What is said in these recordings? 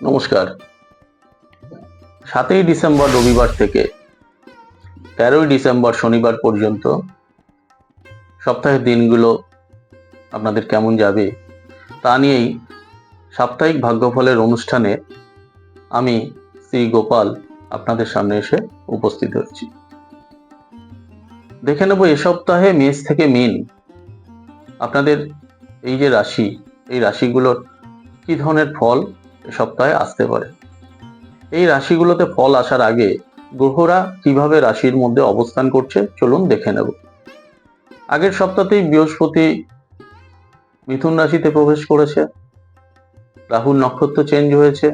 নমস্কার। সাতই ডিসেম্বর রবিবার থেকে তেরোই ডিসেম্বর শনিবার পর্যন্ত সপ্তাহের দিনগুলো আপনাদের কেমন যাবে তা নিয়েই সাপ্তাহিক ভাগ্যফলের অনুষ্ঠানে আমি শ্রী গোপাল আপনাদের সামনে এসে উপস্থিত হচ্ছি। দেখে নেব এ সপ্তাহে মেষ থেকে মিন আপনাদের এই যে রাশি, এই রাশিগুলোর কি ধরনের ফল সপ্তাহে আসতে পারে। এই রাশিগুলোতে ফল আসার আগে গ্রহরা কীভাবে রাশির মধ্যে অবস্থান করছে চলুন দেখে নেব। আগের সপ্তাহতেই বৃহস্পতি মিথুন রাশিতে প্রবেশ করেছে। রাহুর নক্ষত্র চেঞ্জ হয়েছে।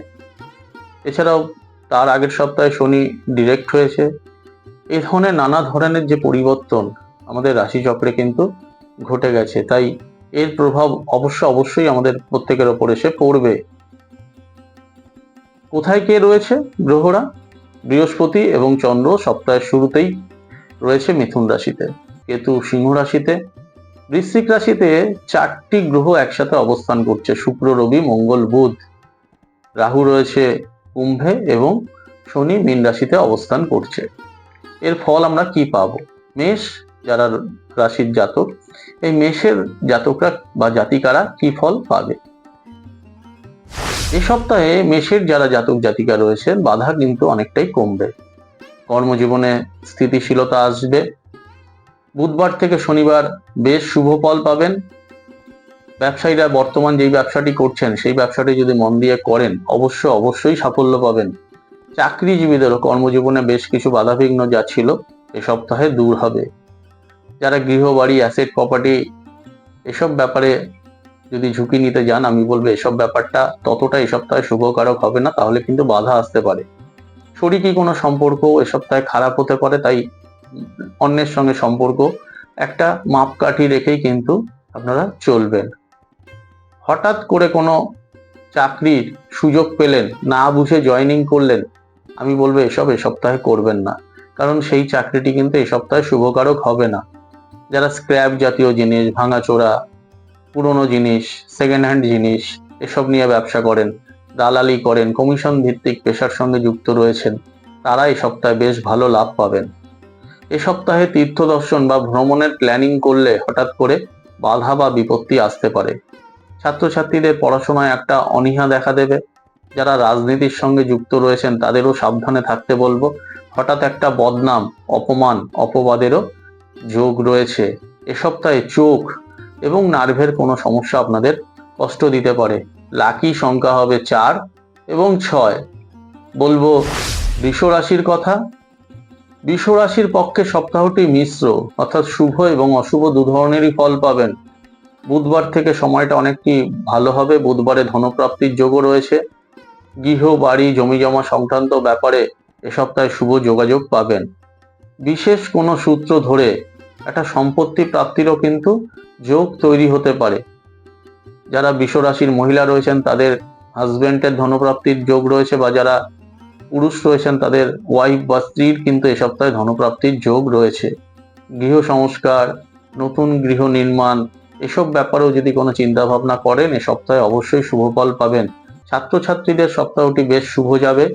এছাড়াও তার আগের সপ্তাহে শনি ডিরেক্ট হয়েছে। এই ধরনের নানা ধরনের যে পরিবর্তন আমাদের রাশিচক্রে কিন্তু ঘটে গেছে। তাই এর প্রভাব অবশ্য অবশ্যই আমাদের প্রত্যেকের ওপর এসে পড়বে। কোথায় কে রয়েছে গ্রহরা? বৃহস্পতি এবং চন্দ্র সপ্তাহের শুরুতেই রয়েছে মিথুন রাশিতে, কেতু সিংহ রাশিতে। বৃশ্চিক রাশিতে চারটি গ্রহ একসাথে অবস্থান করছে, শুক্র, রবি, মঙ্গল, বুধ। রাহু রয়েছে কুম্ভে এবং শনি মীন রাশিতে অবস্থান করছে। এর ফল আমরা কি পাবো? মেষ, যারা রাশির জাতক, এই মেষের জাতকরা বা জাতিকারা কি ফল পাবে? এই সপ্তাহে মেষের যারা জাতক জাতিকা রয়েছেন, বাধা কিন্তু অনেকটাই কমবে। কর্মজীবনে স্থিতিশীলতা আসবে। বুধবার থেকে শনিবার বেশ শুভ ফল পাবেন। ব্যবসায়ীরা বর্তমান যেই ব্যবসাটি করছেন, সেই ব্যবসাটি যদি মন দিয়ে করেন, অবশ্য অবশ্যই সাফল্য পাবেন। চাকরিজীবীদেরও কর্মজীবনে বেশ কিছু বাধাবিঘ্ন যা ছিল, এ সপ্তাহে দূর হবে। যারা গৃহবাড়ি অ্যাসেট প্রপার্টি এসব ব্যাপারে যদি ঝুঁকি নিতে যান, আমি বলব এসব ব্যাপারটা ততটা এই সপ্তাহে শুভকারক হবে না, তাহলে কিন্তু বাধা আসতে পারে। শরিকি কোনো সম্পর্ক এ সপ্তাহে খারাপ হতে পারে, তাই অন্যের সঙ্গে সম্পর্ক একটা মাপকাঠি রেখেই কিন্তু আপনারা চলবেন। হঠাৎ করে কোনো চাকরির সুযোগ পেলেন, না বুঝে জয়েনিং করলেন, আমি বলব এসব এ সপ্তাহে করবেন না, কারণ সেই চাকরিটি কিন্তু এ সপ্তাহে শুভকারক হবে না। যারা স্ক্র্যাপ জাতীয় জিনিস, ভাঙাচোরা পুরনো জিনিস সেকেন্ড হ্যান্ড জিনিস, এসব নিয়ে ব্যবসা করেন, দালালি করেন কমিশন ভিত্তিক পেশার সঙ্গে যুক্ত রয়েছেন তারা এই সপ্তাহে বেশ ভালো লাভ পাবেন। এ সপ্তাহে তীর্থ দর্শন বা ভ্রমণের প্ল্যানিং করলে হঠাৎ করে বাধা বা বিপত্তি আসতে পারে। ছাত্রছাত্রীদের পড়াশোনায় একটা অনীহা দেখা দেবে। যারা রাজনীতির সঙ্গে যুক্ত রয়েছেন, তাদেরও সাবধানে থাকতে বলব, হঠাৎ একটা বদনাম, অপমান, অপবাদেরও যোগ রয়েছে। এ সপ্তাহে চোখ এবং নার্ভের কোনো সমস্যা আপনাদের কষ্ট দিতে পারে। লাকি সংখ্যা হবে চার এবং ছয়। বলব রাশির কথা। রাশির পক্ষে সপ্তাহটি মিশ্র, অর্থাৎ শুভ এবং অশুভ দু ধরনেরই ফল পাবেন। বুধবার থেকে সময়টা অনেকটি ভালো হবে। বুধবারে ধনপ্রাপ্তির যোগও রয়েছে। গৃহ, বাড়ি জমি জমা সংক্রান্ত ব্যাপারে এ সপ্তাহে শুভ যোগাযোগ পাবেন। বিশেষ কোনো সূত্র ধরে একটা সম্পত্তি প্রাপ্তিরও কিন্তু যোগ তৈরি হতে পারে। যারা বৃষ রাশির মহিলা রয়েছেন, তাদের হাজবেন্ডের ধনপ্রাপ্তির যোগ রয়েছে বা যারা পুরুষ রয়েছেন, তাদের ওয়াইফ বা স্ত্রীর কিন্তু এ সপ্তাহে ধনপ্রাপ্তির যোগ রয়েছে। গৃহ সংস্কার, নতুন গৃহ নির্মাণ, এসব ব্যাপারেও যদি কোনো চিন্তা ভাবনা করেন, এ সপ্তাহে অবশ্যই শুভ ফল পাবেন। ছাত্রছাত্রীদের সপ্তাহটি বেশ শুভ যাবে।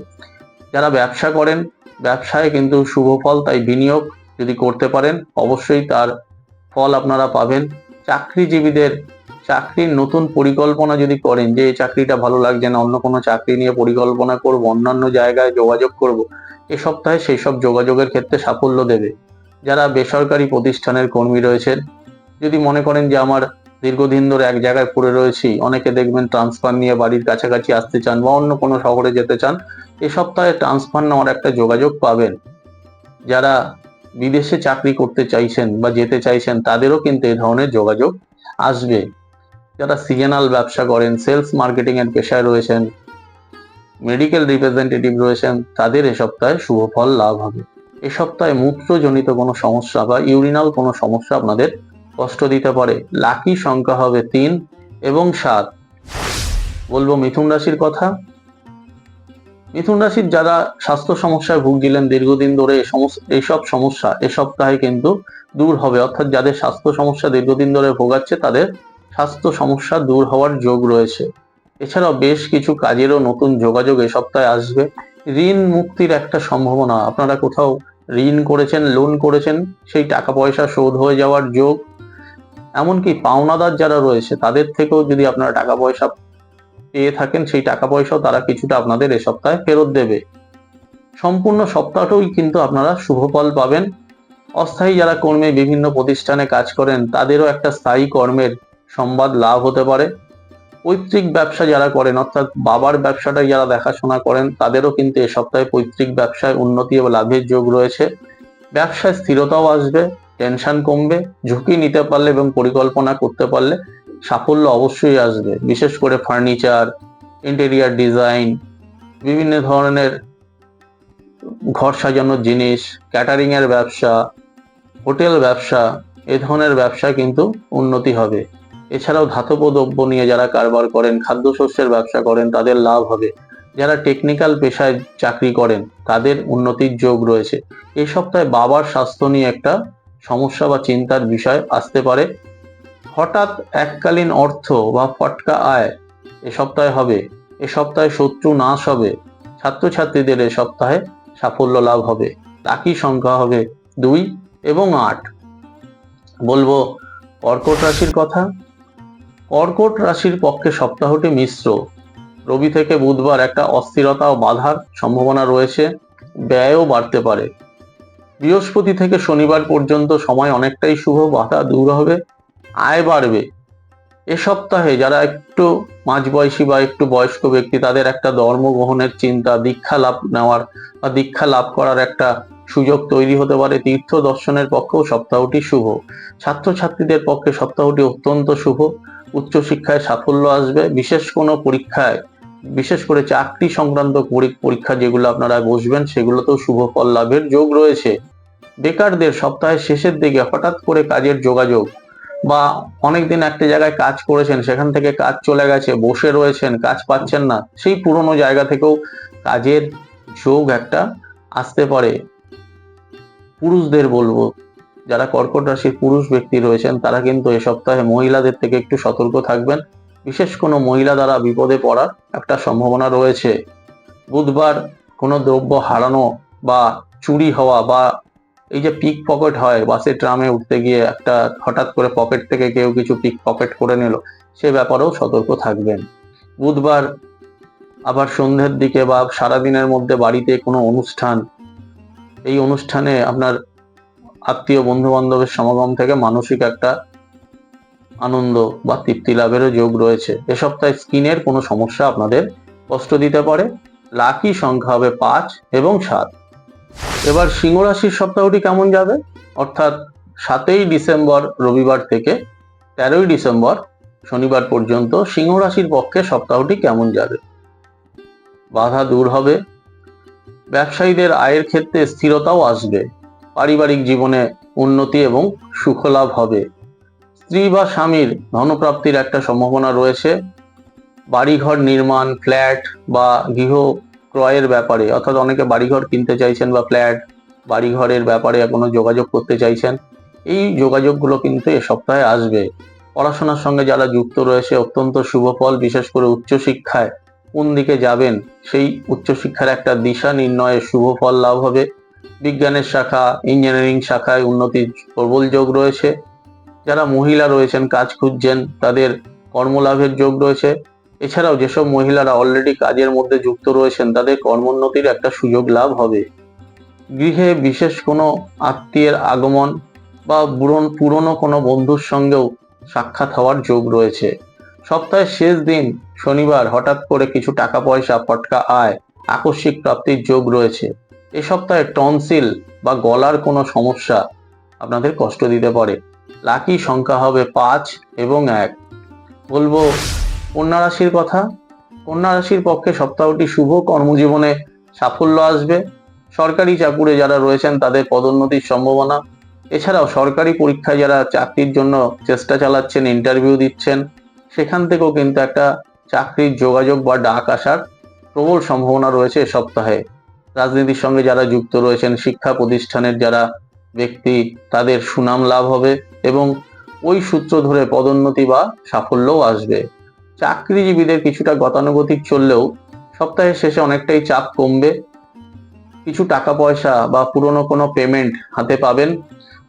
যারা ব্যবসা করেন, ব্যবসায় কিন্তু শুভ ফল, তাই বিনিয়োগ যদি করতে পারেন, অবশ্যই তার ফল আপনারা পাবেন। চাকরিজীবীদের, চাকরির নতুন পরিকল্পনা যদি করেন, যে চাকরিটা ভালো লাগছে না, অন্য কোনো চাকরি নিয়ে পরিকল্পনা করব, অন্যান্য জায়গায় যোগাযোগ করব, এ সপ্তাহে সেই সব যোগাযোগের ক্ষেত্রে সাফল্য দেবে। যারা বেসরকারি প্রতিষ্ঠানের কর্মী রয়েছেন, যদি মনে করেন যে আমার দীর্ঘদিন ধরে এক জায়গায় পড়ে রয়েছি, অনেকে দেখবেন ট্রান্সফার নিয়ে বাড়ির কাছাকাছি আসতে চান বা অন্য কোনো শহরে যেতে চান, এ সপ্তাহে ট্রান্সফার নেওয়ার একটা যোগাযোগ পাবেন। যারা বিদেশে চাকরি করতে চাইছেন বা যেতে চাইছেন, তাদেরও কিন্তু এই ধরনের যোগাযোগ আসবে। যারা সিজনাল ব্যবসা করেন, সেলস মার্কেটিং এর পেশায় রয়েছেন, মেডিকেল রিপ্রেজেন্টেটিভ রয়েছেন, তাদের এ সপ্তাহে শুভ ফল লাভ হবে। এ সপ্তাহে মূত্রজনিত কোনো সমস্যা বা ইউরিনাল কোনো সমস্যা আপনাদের কষ্ট দিতে পারে। লাকি সংখ্যা হবে তিন এবং সাত। বলব মিথুন রাশির কথা মিথুন রাশির যারা স্বাস্থ্য সমস্যায় ভুগছিলেন দীর্ঘদিন ধরে এইসব সমস্যা, এ সপ্তাহে কিন্তু দূর হবে। অর্থাৎ যাদের স্বাস্থ্য সমস্যা দীর্ঘদিন ধরে ভোগাচ্ছে, তাদের স্বাস্থ্য সমস্যা দূর হওয়ার যোগ রয়েছে। এছাড়াও বেশ কিছু কাজেরও নতুন যোগাযোগ এ সপ্তাহে আসবে। ঋণ মুক্তির একটা সম্ভাবনা, আপনারা কোথাও ঋণ করেছেন লোন করেছেন, সেই টাকা পয়সা শোধ হয়ে যাওয়ার যোগ। এমনকি পাওনাদার যারা রয়েছে, তাদের থেকেও যদি আপনারা টাকা পয়সা পেয়ে থাকেন, সেই টাকা পয়সাও তারা কিছুটা আপনাদের এ সপ্তাহে ফেরত দেবে। সম্পূর্ণ সপ্তাহটাই কিন্তু আপনারা শুভ ফল পাবেন। অস্থায়ী যারা কর্মে বিভিন্ন প্রতিষ্ঠানে কাজ করেন, তাদেরও একটা স্থায়ী কর্মের সংবাদ লাভ হতে পারে। পৈতৃক ব্যবসা যারা করেন, অর্থাৎ বাবার ব্যবসাটা যারা দেখাশোনা করেন, তাদেরও কিন্তু এ সপ্তাহে পৈতৃক ব্যবসায় উন্নতি এবং লাভের যোগ রয়েছে। ব্যবসায় স্থিরতাও আসবে, টেনশন কমবে, ঝুঁকি নিতে পারলে এবং পরিকল্পনা করতে পারলে সাফল্য অবশ্যই আসবে। বিশেষ করে ফার্নিচার ইন্টেরিয়ার ডিজাইন বিভিন্ন ধরনের ঘর সাজানোর জিনিস ক্যাটারিং এর ব্যবসা, হোটেল ব্যবসা, এ ধরনের ব্যবসা কিন্তু উন্নতি হবে। এছাড়াও ধাতব দ্রব্য নিয়ে যারা কারবার করেন, খাদ্যশস্যের ব্যবসা করেন, তাদের লাভ হবে। যারা টেকনিক্যাল পেশায় চাকরি করেন, তাদের উন্নতির যোগ রয়েছে। এই সপ্তাহে বাবার স্বাস্থ্য নিয়ে একটা সমস্যা বা চিন্তার বিষয় আসতে পারে। হঠাৎ এককালীন অর্থ বা ফটকা আয় এ সপ্তাহে হবে। এ সপ্তাহে শত্রু নাশ হবে। ছাত্রছাত্রীদের এ সপ্তাহে সাফল্য লাভ হবে। লাকি সংখ্যা হবে দুই এবং আট। বলব, কর্কট রাশির কথা? কর্কট রাশির পক্ষে সপ্তাহটি মিশ্র। রবি থেকে বুধবার একটা অস্থিরতা ও বাধার সম্ভাবনা রয়েছে। ব্যয়ও বাড়তে পারে। বৃহস্পতি থেকে শনিবার পর্যন্ত সময় অনেকটাই শুভ, বাধা দূর হবে। আয় বাড়বে। এ সপ্তাহে যারা একটু মাঝবয়সী বা একটু বয়স্ক ব্যক্তি, তাদের একটা ধর্ম গ্রহণের চিন্তা, দীক্ষা লাভ নেওয়ার বা দীক্ষা লাভ করার একটা সুযোগ তৈরি হতে পারে তীর্থ দর্শনের পক্ষেও সপ্তাহটি শুভ। ছাত্রছাত্রীদের পক্ষে সপ্তাহটি অত্যন্ত শুভ। উচ্চশিক্ষায় সাফল্য আসবে। বিশেষ কোনো পরীক্ষায়, বিশেষ করে চাকরি সংক্রান্ত পরীক্ষা যেগুলো আপনারা বসবেন, সেগুলোতেও শুভ ফল লাভের যোগ রয়েছে। বেকারদের সপ্তাহের শেষের দিকে হঠাৎ করে কাজের যোগাযোগ বা অনেকদিন একটা জায়গায় কাজ করেছেন, সেখান থেকে কাজ চলে গেছে, বসে রয়েছেন, কাজ পাচ্ছেন না, সেই পুরনো জায়গা থেকেও কাজের যোগ একটা আসতে পারে। পুরুষদের বলব, যারা কর্কট রাশির পুরুষ ব্যক্তি রয়েছেন, তারা কিন্তু এ সপ্তাহে মহিলাদের থেকে একটু সতর্ক থাকবেন। বিশেষ কোনো মহিলা দ্বারা বিপদে পড়ার একটা সম্ভাবনা রয়েছে। বুধবার কোনো দ্রব্য হারানো বা চুরি হওয়া বা এই যে পিক পকেট হয় বাসে ট্রামে উঠতে গিয়ে একটা হঠাৎ করে পকেট থেকে কেউ কিছু পিক পকেট করে নিল, সে ব্যাপারেও সতর্ক থাকবেন। বুধবার আবার সন্ধ্যের দিকে বা সারাদিনের মধ্যে বাড়িতে কোনো অনুষ্ঠান, এই অনুষ্ঠানে আপনার আত্মীয় বন্ধু বান্ধবের সমাগম থেকে মানসিক একটা আনন্দ বা তৃপ্তি লাভেরও যোগ রয়েছে। এ সপ্তাহে স্কিনের কোনো সমস্যা আপনাদের কষ্ট দিতে পারে। লাকি সংখ্যা হবে পাঁচ এবং সাত। এবার সিংহ রাশির সপ্তাহটি কেমন যাবে? অর্থাৎ সাতই ডিসেম্বর রবিবার থেকে তেরোই ডিসেম্বর শনিবার পর্যন্ত সিংহ রাশির পক্ষে সপ্তাহটি কেমন যাবে? বাধা দূর হবে। ব্যবসায়ীদের আয়ের ক্ষেত্রে স্থিরতাও আসবে। পারিবারিক জীবনে উন্নতি এবং সুখলাভ হবে। স্ত্রী বা স্বামীর ধনপ্রাপ্তির একটা সম্ভাবনা রয়েছে। বাড়িঘর নির্মাণ, ফ্ল্যাট বা গৃহ ক্রয়ের ব্যাপারে, অর্থাৎ অনেকে বাড়িঘর কিনতে চাইছেন বা ফ্ল্যাট, বাড়িঘরের ব্যাপারে কোনো যোগাযোগ করতে চাইছেন, এই যোগাযোগগুলো কিন্তু এ সপ্তাহে আসবে। পড়াশোনার সঙ্গে যারা যুক্ত রয়েছে, অত্যন্ত শুভ ফল বিশেষ করে উচ্চশিক্ষায় কোন দিকে যাবেন, সেই উচ্চশিক্ষার একটা দিশা নির্ণয়ে শুভ ফল লাভ হবে। বিজ্ঞানের শাখা, ইঞ্জিনিয়ারিং শাখায় উন্নতির প্রবল যোগ রয়েছে। যারা মহিলা রয়েছেন, কাজ খুঁজছেন, তাদের কর্মলাভের যোগ রয়েছে। এছাড়াও যেসব মহিলারা অলরেডি কাজের মধ্যে যুক্ত রয়েছেন, তাদের কর্মোন্নতির একটা সুযোগ লাভ হবে। গৃহে বিশেষ কোনো আত্মীয়ের আগমন বা পুরনো কোনো বন্ধুর সঙ্গেও সাক্ষাৎ হওয়ার যোগ রয়েছে। সপ্তাহের শেষ দিন, শনিবার, হঠাৎ করে কিছু টাকা পয়সা ফটকা আয়, আকস্মিক প্রাপ্তির যোগ রয়েছে। এ সপ্তাহে টনসিল বা গলার কোনো সমস্যা আপনাদের কষ্ট দিতে পারে। লাকি সংখ্যা হবে পাঁচ এবং এক। বলব কন্যা রাশির কথা। কন্যা রাশির পক্ষে সপ্তাহটি শুভ, কর্মজীবনে সাফল্য আসবে। সরকারি চাকুরে যারা রয়েছেন, তাদের পদোন্নতির সম্ভাবনা। এছাড়াও সরকারি পরীক্ষায় যারা চাকরির জন্য চেষ্টা চালাচ্ছেন ইন্টারভিউ দিচ্ছেন, সেখান থেকেও কিন্তু একটা চাকরির যোগাযোগ বা ডাক আসার প্রবল সম্ভাবনা রয়েছে এ সপ্তাহে। রাজনীতির সঙ্গে যারা যুক্ত রয়েছেন, শিক্ষা প্রতিষ্ঠানের যারা ব্যক্তি, তাদের সুনাম লাভ হবে এবং ওই সূত্র ধরে পদোন্নতি বা সাফল্যও আসবে। চাকরিজীবীদের কিছুটা গতানুগতিক চললেও সপ্তাহের শেষে অনেকটাই চাপ কমবে। কিছু টাকা পয়সা বা পুরনো কোনো পেমেন্ট হাতে পাবেন।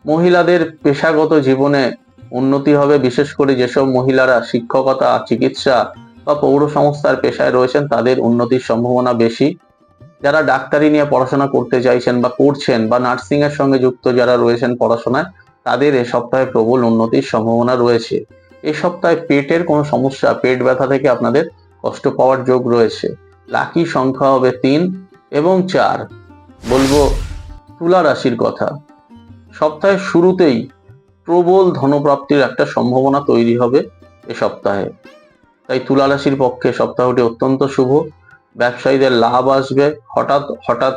মহিলাদের পেশাগত জীবনে উন্নতি হবে, বিশেষ করে যেসব মহিলারা শিক্ষকতা, চিকিৎসা বা পৌর সংস্থার পেশায় রয়েছেন, তাদের উন্নতির সম্ভাবনা বেশি। যারা ডাক্তারি নিয়ে পড়াশোনা করতে চাইছেন বা করছেন বা নার্সিং এর সঙ্গে যুক্ত যারা রয়েছেন পড়াশোনায়, তাদের এ সপ্তাহে প্রবল উন্নতির সম্ভাবনা রয়েছে। এ সপ্তাহে পেটের কোনো সমস্যা, পেট ব্যথা থেকে আপনাদের কষ্ট পাওয়ার যোগ রয়েছে। লাকি সংখ্যা হবে তিন এবং চার। বলব তুলা রাশির কথা। সপ্তাহের শুরুতেই প্রবল ধনপ্রাপ্তির একটা সম্ভাবনা তৈরি হবে এ সপ্তাহে। তাই তুলা রাশির পক্ষে সপ্তাহটি অত্যন্ত শুভ। ব্যবসায়ীদের লাভ আসবে। হঠাৎ হঠাৎ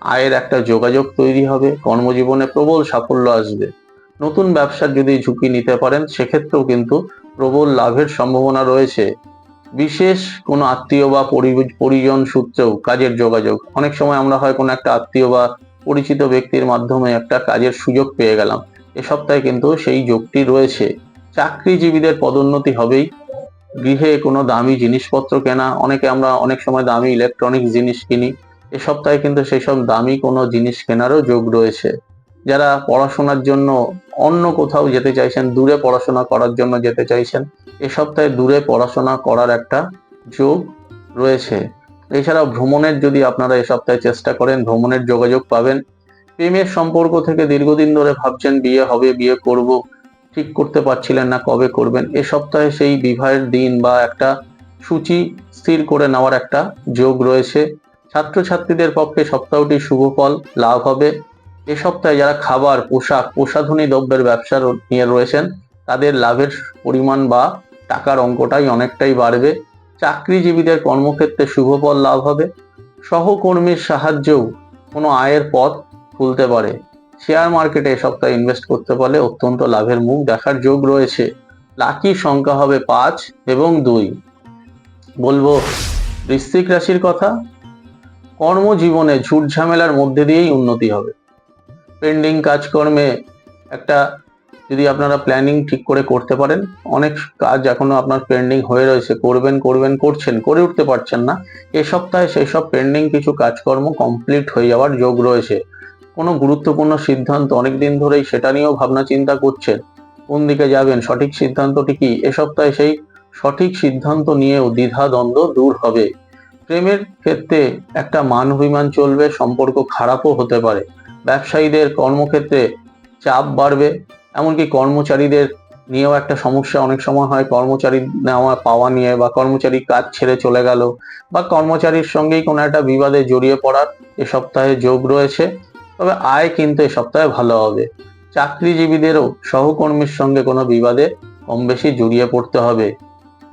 আয়ের একটা যোগাযোগ তৈরি হবে। কর্মজীবনে প্রবল সাফল্য আসবে। নতুন ব্যবসার যদি ঝুঁকি নিতে পারেন, সেক্ষেত্রেও কিন্তু প্রবল লাভের সম্ভাবনা রয়েছে। বিশেষ কোনো আত্মীয় বা পরিজন সূত্রেও কাজের যোগাযোগ। অনেক সময় আমরা হয় কোনো একটা আত্মীয় বা পরিচিত ব্যক্তির মাধ্যমে একটা কাজের সুযোগ পেয়ে গেলাম। এ সপ্তাহে কিন্তু সেই যোগটি রয়েছে। চাকরিজীবীদের পদোন্নতি হবেই। গৃহে কোনো দামি জিনিসপত্র কেনা, অনেকে আমরা অনেক সময় দামি ইলেকট্রনিক জিনিস কিনি। এ সপ্তাহে কিন্তু সেই সব দামি কোনো জিনিস কেনারও যোগ রয়েছে। যারা পড়াশোনার জন্য অন্য কোথাও যেতে চাইছেন, দূরে পড়াশোনা করার জন্য যেতে চাইছেন, এ সপ্তাহে দূরে পড়াশোনা করার একটা যোগ রয়েছে। এছাড়াও ভ্রমণের যদি আপনারা এ সপ্তাহে চেষ্টা করেন, ভ্রমণের যোগাযোগ পাবেন। প্রেমের সম্পর্ক থেকে দীর্ঘদিন ধরে ভাবছেন, বিয়ে হবে, বিয়ে করব, ঠিক করতে পারছিলেন না, কবে করবেন? এ সপ্তাহে সেই বিবাহের দিন বা একটা সূচি স্থির করে নেওয়ার একটা যোগ রয়েছে। ছাত্রছাত্রীদের পক্ষে সপ্তাহটি শুভ ফল, লাভ হবে। এ সপ্তাহে যারা খাবার, পোশাক প্রসাধনী দ্রব্যের ব্যবসা নিয়ে রয়েছেন, তাদের লাভের পরিমাণ বা টাকার অঙ্কটাই অনেকটাই বাড়বে। চাকরিজীবীদের কর্মক্ষেত্রে শুভ ফল লাভ হবে। সহকর্মীর সাহায্যেও কোনো আয়ের পথ খুলতে পারে। শেয়ার মার্কেটে এ সপ্তাহে ইনভেস্ট করতে পারলে অত্যন্ত লাভের মুখ দেখার যোগ রয়েছে। লাকি সংখ্যা হবে পাঁচ এবং দুই। বলব, বৃশ্চিক রাশির কথা, কর্মজীবনে ঝুট ঝামেলার মধ্যে দিয়েই উন্নতি হবে। পেন্ডিং কাজকর্মে একটা যদি আপনারা প্ল্যানিং ঠিক করে করতে পারেন, অনেক কাজ এখনও আপনার পেন্ডিং হয়ে রয়েছে, করবেন করবেন, করছেন, করে উঠতে পারছেন না, এ সপ্তাহে সেই সব পেন্ডিং কিছু কাজকর্ম কমপ্লিট হয়ে যাওয়ার যোগ রয়েছে। কোনো গুরুত্বপূর্ণ সিদ্ধান্ত অনেকদিন ধরেই সেটা নিয়েও ভাবনা চিন্তা করছেন, কোন দিকে যাবেন, সঠিক সিদ্ধান্তটি কি? এ সপ্তাহে সেই সঠিক সিদ্ধান্ত নিয়েও দ্বিধা দ্বন্দ্ব দূর হবে। প্রেমের ক্ষেত্রে একটা মান অভিমান চলবে, সম্পর্ক খারাপও হতে পারে। ব্যবসায়ীদের কর্মক্ষেত্রে চাপ বাড়বে, এমনকি কর্মচারীদের নিয়েও একটা সমস্যা। অনেক সময় হয় কর্মচারী নেওয়া, পাওয়া নিয়ে বা কর্মচারী কাজ ছেড়ে চলে গেল বা কর্মচারীর সঙ্গেই কোনো একটা বিবাদে জড়িয়ে পড়ার এ সপ্তাহে যোগ রয়েছে। তবে আয় কিন্তু এ সপ্তাহে ভালো হবে। চাকরিজীবীদেরও সহকর্মীর সঙ্গে কোনো বিবাদে কম বেশি জড়িয়ে পড়তে হবে।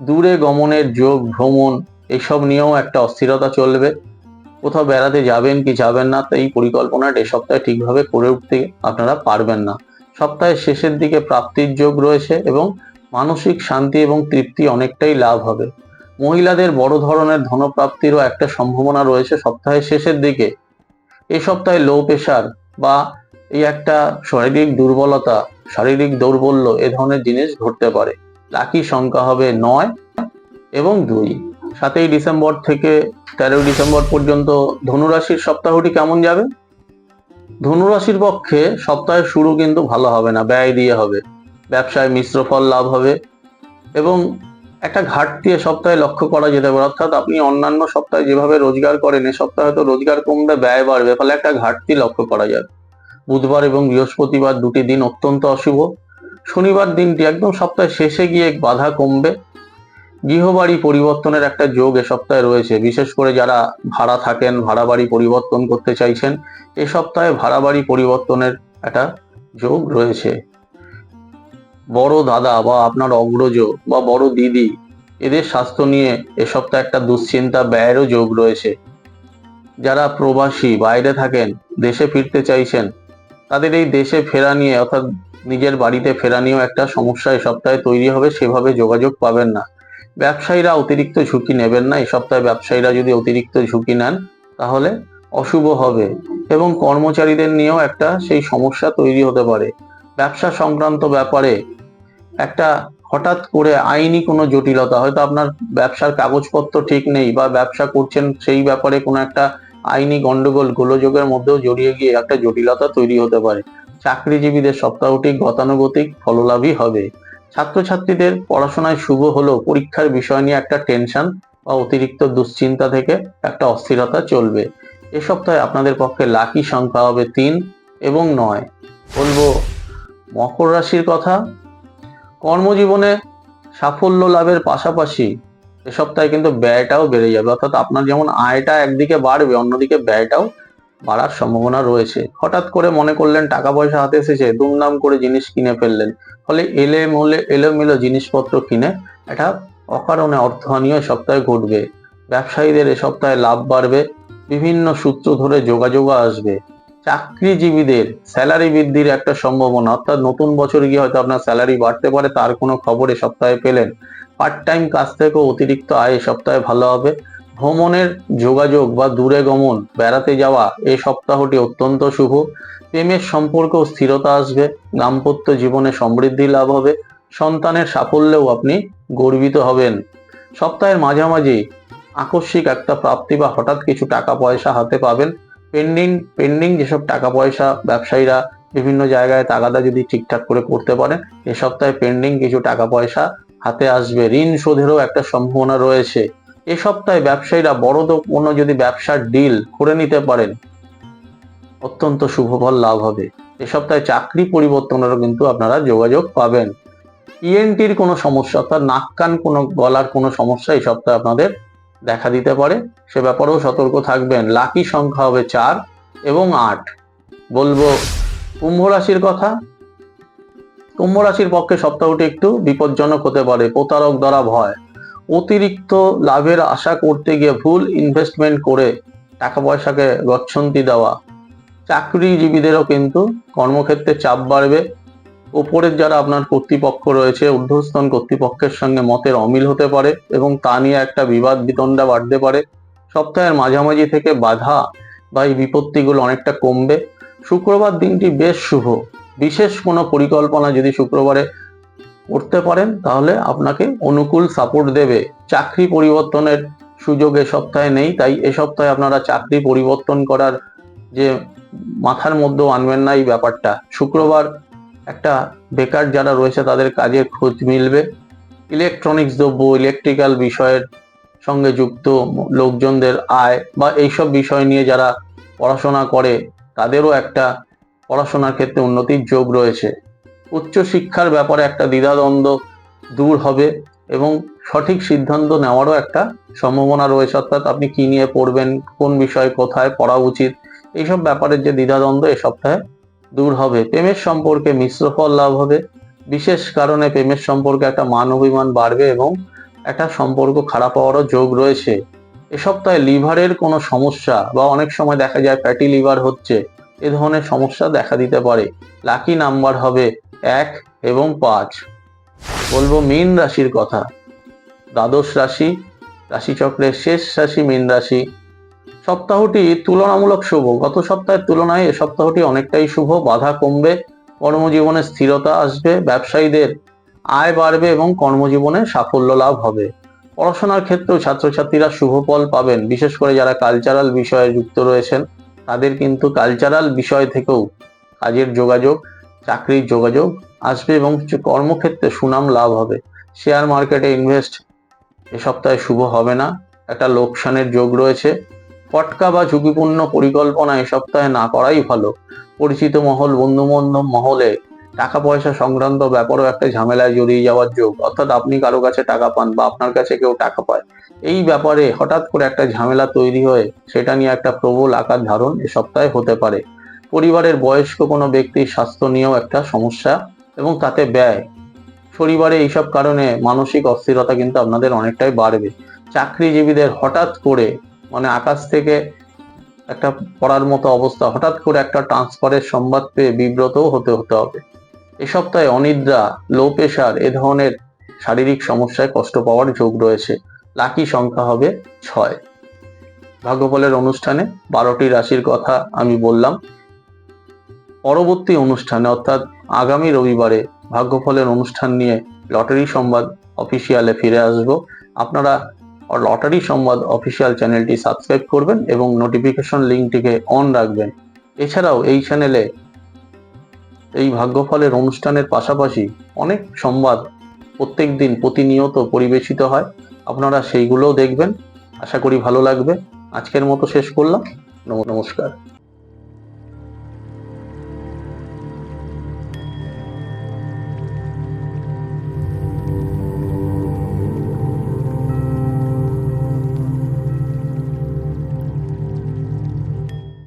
দূরে গমনের যোগ, ভ্রমণ এসব নিয়েও একটা অস্থিরতা চলবে। কোথাও বেড়াতে যাবেন কি যাবেন না, তো এই পরিকল্পনাটা সপ্তাহে ঠিকভাবে করে উঠতে আপনারা পারবেন না। সপ্তাহের শেষের দিকে প্রাপ্তির যোগ রয়েছে এবং মানসিক শান্তি এবং তৃপ্তি অনেকটাই লাভ হবে। মহিলাদের বড় ধরনের ধনপ্রাপ্তিরও একটা সম্ভাবনা রয়েছে সপ্তাহের শেষের দিকে। এই সপ্তাহে লো প্রেশার বা এই একটা শারীরিক দুর্বলতা, শারীরিক দৌর্বল্য এ ধরনের জিনিস ঘটতে পারে। লাকি সংখ্যা হবে নয় এবং দুই। সাতই ডিসেম্বর থেকে তেরোই ডিসেম্বর পর্যন্ত ধনুরাশির সপ্তাহটি কেমন যাবে? ধনুরাশির পক্ষে সপ্তাহের শুরু কিন্তু ভালো হবে না, ব্যয় দিয়ে হবে। ব্যবসায় মিশ্র ফল লাভ হবে এবং একটা ঘাটতি এ সপ্তাহে লক্ষ্য করা যেতে পারে। অর্থাৎ আপনি অন্যান্য সপ্তাহে যেভাবে রোজগার করেন, এ সপ্তাহে তো রোজগার কমবে, ব্যয় বাড়বে, ফলে একটা ঘাটতি লক্ষ্য করা যাবে। বুধবার এবং বৃহস্পতিবার দুটি দিন অত্যন্ত অশুভ। শনিবার দিনটি একদম সপ্তাহের শেষে গিয়ে বাধা কমবে। গৃহবাড়ি পরিবর্তনের একটা যোগ এ সপ্তাহে রয়েছে। বিশেষ করে যারা ভাড়া থাকেন ভাড়া বাড়ি পরিবর্তন করতে চাইছেন, এ সপ্তাহে ভাড়া বাড়ি পরিবর্তনের একটা যোগ রয়েছে। বড় দাদা বা আপনার অগ্রজ বা বড় দিদি, এদের স্বাস্থ্য নিয়ে এ সপ্তাহে একটা দুশ্চিন্তা, ব্যয়েরও যোগ রয়েছে। যারা প্রবাসী, বাইরে থাকেন, দেশে ফিরতে চাইছেন, তাদের এই দেশে ফেরা নিয়ে অর্থাৎ নিজের বাড়িতে ফেরা নিয়েও একটা সমস্যা এই সপ্তাহে তৈরি হবে, সেভাবে যোগাযোগ পাবেন না। ব্যবসায়ীরা অতিরিক্ত ঝুঁকি নেবেন না, এই সপ্তাহে ব্যবসায়ীরা যদি অতিরিক্ত ঝুঁকি নেন, তাহলে অশুভ হবে এবং কর্মচারীদের নিয়েও একটা সেই সমস্যা তৈরি হতে পারে। ব্যবসা সংক্রান্ত ব্যাপারে একটা হঠাৎ করে আইনি কোনো জটিলতা, হয়তো আপনার ব্যবসার কাগজপত্র ঠিক নেই বা ব্যবসা করছেন সেই ব্যাপারে কোনো একটা আইনি গন্ডগোল গোলযোগের মধ্যেও জড়িয়ে গিয়ে একটা জটিলতা তৈরি হতে পারে। চাকরিজীবীদের সপ্তাহটি গতানুগতিক ফললাভই হবে। ছাত্রছাত্রীদের পড়াশোনায় শুভ হলেও পরীক্ষার বিষয় নিয়ে একটা টেনশন বা অতিরিক্ত দুশ্চিন্তা থেকে একটা অস্থিরতা চলবে। এ সপ্তাহে আপনাদের পক্ষে লাকি সংখ্যা হবে তিন এবং নয়। বলব, মকর রাশির কথা, কর্মজীবনে সাফল্য লাভের পাশাপাশি এ সপ্তাহে কিন্তু ব্যয়টাও বেড়ে যাবে। অর্থাৎ আপনার যেমন আয়টা একদিকে বাড়বে, অন্যদিকে ব্যয়টাও বাড়ার সম্ভাবনা রয়েছে। হঠাৎ করে মনে করলেন টাকা পয়সা হাতে এসেছে, দুমদাম করে জিনিস কিনে ফেললেন। ফলে এলে মলে এলোমেলো জিনিসপত্র কিনে একটা অকারণে অর্থহানিও এ সপ্তাহে ঘটবে। ব্যবসায়ীদের এ সপ্তাহে লাভ বাড়বে, বিভিন্ন সূত্র ধরে যোগাযোগ আসবে। চাকরিজীবীদের স্যালারি বৃদ্ধির একটা সম্ভাবনা, অর্থাৎ নতুন বছর গিয়ে হয়তো আপনার স্যালারি বাড়তে পারে, তার কোনো খবর এ সপ্তাহে পেলেন। পার্ট টাইম কাজ থেকেও অতিরিক্ত আয় এ সপ্তাহে ভালো হবে। ভ্রমণের যোগাযোগ বা দূরে গমন, বেড়াতে যাওয়া এই সপ্তাহটি অত্যন্ত শুভ। প্রেমের সম্পর্কেও স্থিরতা আসবে, দাম্পত্য জীবনে সমৃদ্ধি লাভ হবে, সন্তানের সাফল্যেও আপনি গর্বিত হবেন। সপ্তাহের মাঝামাঝি আকস্মিক একটা প্রাপ্তি বা হঠাৎ কিছু টাকা পয়সা হাতে পাবেন। পেন্ডিং পেন্ডিং যেসব টাকা পয়সা ব্যবসায়ীরা বিভিন্ন জায়গায় তাগাদা যদি ঠিকঠাক করে করতে পারেন, এ সপ্তাহে পেন্ডিং কিছু টাকা পয়সা হাতে আসবে। ঋণ শোধেরও একটা সম্ভাবনা রয়েছে। এ সপ্তাহে ব্যবসায়ীরা বড় তো কোনো যদি ব্যবসার ডিল করে নিতে পারেন, অত্যন্ত শুভ ফল লাভ হবে। এ সপ্তাহে চাকরি পরিবর্তনেরও কিন্তু আপনারা যোগাযোগ পাবেন। ইএনটির কোনো সমস্যা, অর্থাৎ নাক কান কোনো গলার কোনো সমস্যা এই সপ্তাহে আপনাদের দেখা দিতে পারে। সে ব্যাপারেও সতর্ক থাকবেন। লাকি সংখ্যা হবে চার এবং আট। বলব, কুম্ভ রাশির কথা। কুম্ভ রাশির পক্ষে সপ্তাহটি একটু বিপজ্জনক হতে পারে, প্রতারক দ্বারা ভয়। অতিরিক্ত লাভের আশা করতে গিয়ে ভুল ইনভেস্টমেন্ট করে টাকা পয়সাকে গচ্ছন্তি দেওয়া। চাকরিজীবীদেরও কিন্তু কর্মক্ষেত্রে চাপ বাড়বে। উপরের যারা আপনার কর্তৃপক্ষ রয়েছে ঊর্ধ্বস্তন কর্তৃপক্ষের সঙ্গে মতের অমিল হতে পারে এবং তা নিয়ে একটা বিবাদ বিতণ্ডা বাড়তে পারে। সপ্তাহের মাঝামাঝি থেকে বাধা বা এই বিপত্তিগুলো অনেকটা কমবে। শুক্রবার দিনটি বেশ শুভ। বিশেষ কোনো পরিকল্পনা যদি শুক্রবারে করতে পারেন, তাহলে আপনাকে অনুকূল সাপোর্ট দেবে। চাকরি পরিবর্তনের সুযোগ এ সপ্তাহে নেই, তাই এ সপ্তাহে আপনারা চাকরি পরিবর্তন করার যে মাথার মধ্যেও আনবেন না এই ব্যাপারটা। শুক্রবার একটা বেকার যারা রয়েছে, তাদের কাজের খোঁজ মিলবে। ইলেকট্রনিক্স দ্রব্য ইলেকট্রিক্যাল বিষয়ের সঙ্গে যুক্ত লোকজনদের আয় বা এইসব বিষয় নিয়ে যারা পড়াশোনা করে, তাদেরও একটা পড়াশোনার ক্ষেত্রে উন্নতির যোগ রয়েছে। উচ্চ শিক্ষার ব্যাপারে একটা দ্বিধাদ্বন্দ্ব দূর হবে এবং সঠিক সিদ্ধান্ত নেওয়ারও একটা সম্ভাবনা রয়েছে। অর্থাৎ আপনি কি নিয়ে পড়বেন, কোন বিষয় কোথায় পড়া উচিত, এইসব ব্যাপারের যে দ্বিধাদ্বন্দ্ব এ সপ্তাহে দূর হবে। প্রেমের সম্পর্কে মিশ্র ফল লাভ হবে। বিশেষ কারণে প্রেমের সম্পর্কে একটা মান অভিমান বাড়বে এবং একটা সম্পর্ক খারাপ হওয়ারও যোগ রয়েছে। এ সপ্তাহে লিভারের কোনো সমস্যা বা অনেক সময় দেখা যায় ফ্যাটি লিভার হচ্ছে, এ ধরনের সমস্যা দেখা দিতে পারে। লাকি নাম্বার হবে এক এবং পাঁচ। বলব মীন রাশির কথা। দ্বাদশ রাশি, রাশিচক্রের শেষ রাশি মীন রাশি। সপ্তাহটি তুলনামূলক শুভ। গত সপ্তাহের তুলনায় এ সপ্তাহটি অনেকটাই শুভ। বাধা কমবে, কর্মজীবনে স্থিরতা আসবে, ব্যবসায়ীদের আয় বাড়বে এবং কর্মজীবনে সাফল্য লাভ হবে। পড়াশোনার ক্ষেত্রেও ছাত্রছাত্রীরা শুভ ফল পাবেন। বিশেষ করে যারা কালচারাল বিষয়ে যুক্ত রয়েছেন, তাদের কিন্তু কালচারাল বিষয় থেকেও কাজের যোগাযোগ চাকরির যোগাযোগ আসবে এবং কিছু কর্মক্ষেত্রে সুনাম লাভ হবে। শেয়ার মার্কেটে ইনভেস্ট এ সপ্তাহে শুভ হবে না। একটা লোকসানের যোগ রয়েছে। ফটকা বা ঝুঁকিপূর্ণ পরিকল্পনা এ সপ্তাহে না করাই ভালো। পরিচিত মহল বন্ধু বান্ধব মহলে টাকা পয়সা সংক্রান্ত ব্যাপারও একটা ঝামেলায় জড়িয়ে যাওয়ার যোগ। অর্থাৎ আপনি কারও কাছে টাকা পান বা আপনার কাছে কেউ টাকা পায়। এই ব্যাপারে হঠাৎ করে একটা ঝামেলা তৈরি হয়ে সেটা নিয়ে একটা প্রবল আকার ধারণ এ সপ্তাহে হতে পারে। পরিবারের বয়স্ক কোনো ব্যক্তির স্বাস্থ্য নিয়েও একটা সমস্যা এবং তাতে ব্যয়। পরিবারে এইসব কারণে মানসিক অস্থিরতা কিন্তু আপনাদের অনেকটাই বাড়বে। চাকরিজীবীদের হঠাৎ করে মানে আকাশ থেকে একটা পড়ার মতো অবস্থা, হঠাৎ করে একটা ট্রান্সফারের সংবাদ পেয়ে বিব্রতও হতে হতে হবে। এ সপ্তাহে অনিদ্রা, লো প্রেশার এ ধরনের শারীরিক সমস্যায় কষ্ট পাওয়ার যোগ রয়েছে। লাকি সংখ্যা হবে ছয়। ভাগ্যফলের অনুষ্ঠানে বারোটি রাশির কথা আমি বললাম। পরবর্তী অনুষ্ঠানে, অর্থাৎ আগামী রবিবারে ভাগ্যফলের অনুষ্ঠান নিয়ে লটারি সংবাদ অফিসিয়ালে ফিরে আসব। আপনারা লটারি সংবাদ অফিসিয়াল চ্যানেলটি সাবস্ক্রাইব করবেন এবং নোটিফিকেশন লিঙ্কটিকে অন রাখবেন। এছাড়াও এই চ্যানেলে এই ভাগ্যফলের অনুষ্ঠানের পাশাপাশি অনেক সংবাদ প্রত্যেক দিন প্রতিনিয়ত পরিবেশিত হয়। আপনারা সেইগুলোও দেখবেন। আশা করি ভালো লাগবে। আজকের মতো শেষ করলাম। নম- নমস্কার।